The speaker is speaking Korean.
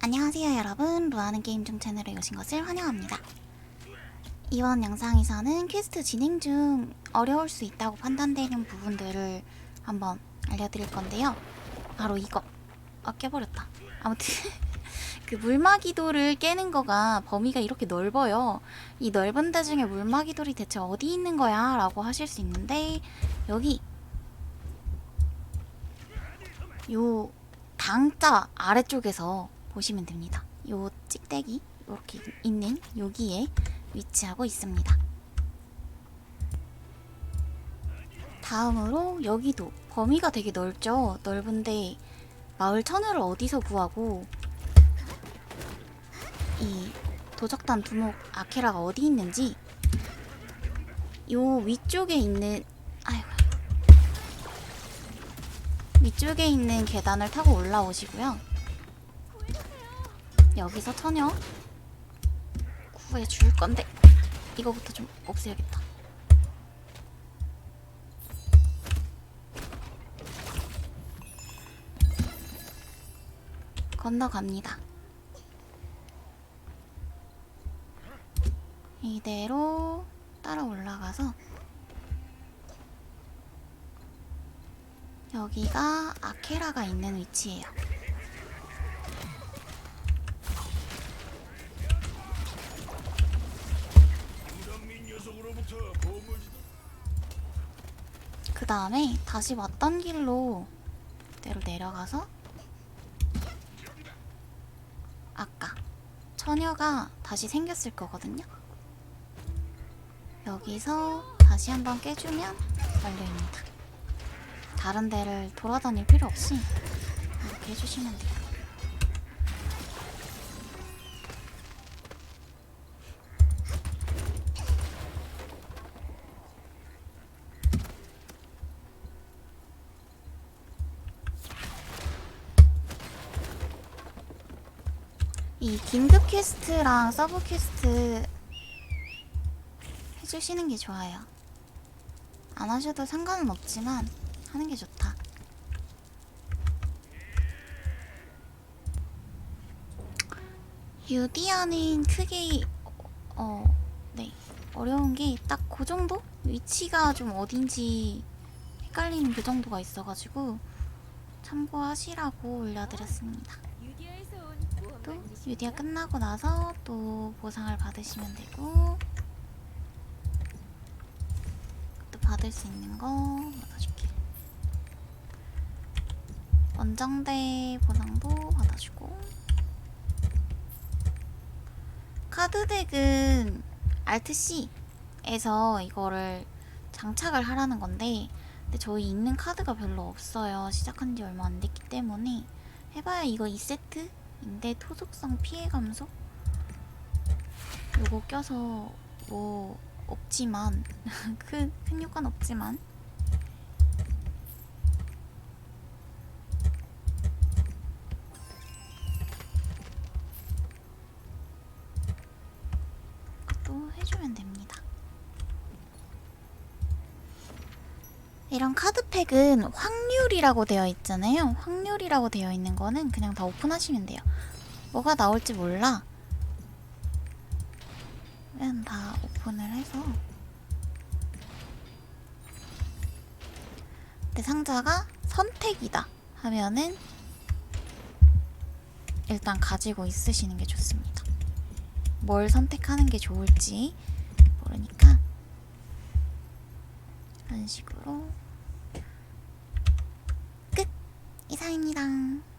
안녕하세요 여러분. 루아는 게임 중 채널에 오신 것을 환영합니다. 이번 영상에서는 퀘스트 진행 중 어려울 수 있다고 판단되는 부분들을 한번 알려드릴 건데요. 바로 이거. 아 깨버렸다. 아무튼 그 물마기돌을 깨는 거가 범위가 이렇게 넓어요. 이 넓은 데 중에 물마기돌이 대체 어디 있는 거야? 라고 하실 수 있는데 여기. 요 당자 아래쪽에서 보시면 됩니다. 요 찍대기 이렇게 있는 여기에 위치하고 있습니다. 다음으로 여기도 범위가 되게 넓죠. 넓은데 마을 천을을 어디서 구하고 이 도적단 두목 아케라가 어디 있는지 요 위쪽에 있는 아이고 위쪽에 있는 계단을 타고 올라오시고요. 여기서 처녀 구해 줄 건데 이거부터 좀 없애야겠다. 건너갑니다. 이대로 따라 올라가서 여기가 아케라가 있는 위치예요. 그 다음에 다시 왔던 길로 그대로 내려가서 아까 처녀가 다시 생겼을 거거든요. 여기서 다시 한번 깨주면 완료입니다. 다른 데를 돌아다닐 필요 없이 이렇게 해주시면 돼요. 이 긴급 퀘스트랑 서브 퀘스트 해주시는 게 좋아요. 안 하셔도 상관은 없지만 하는 게 좋다. 유디아는 크게 어, 네 어려운 게 딱 그 정도 위치가 좀 어딘지 헷갈리는 그 정도가 있어가지고 참고하시라고 올려드렸습니다. 또 유디아 끝나고 나서 또 보상을 받으시면 되고 또 받을 수 있는 거 받아줄게. 원정대 보상도 받아주고 카드덱은 Alt C에서 이거를 장착을 하라는 건데 근데 저희 있는 카드가 별로 없어요. 시작한 지 얼마 안 됐기 때문에 해봐야 이거 2세트 인데 토속성 피해 감소? 요거 껴서 뭐 없지만 큰, 큰 효과는 없지만 또 해주면 됩니다. 이런 카드팩은 확 률이라고 되어 있잖아요. 확률이라고 되어 있는 거는 그냥 다 오픈하시면 돼요. 뭐가 나올지 몰라. 그냥 다 오픈을 해서 근데 상자가 선택이다 하면은 일단 가지고 있으시는 게 좋습니다. 뭘 선택하는 게 좋을지 모르니까 이런 식으로 끝 이상입니다.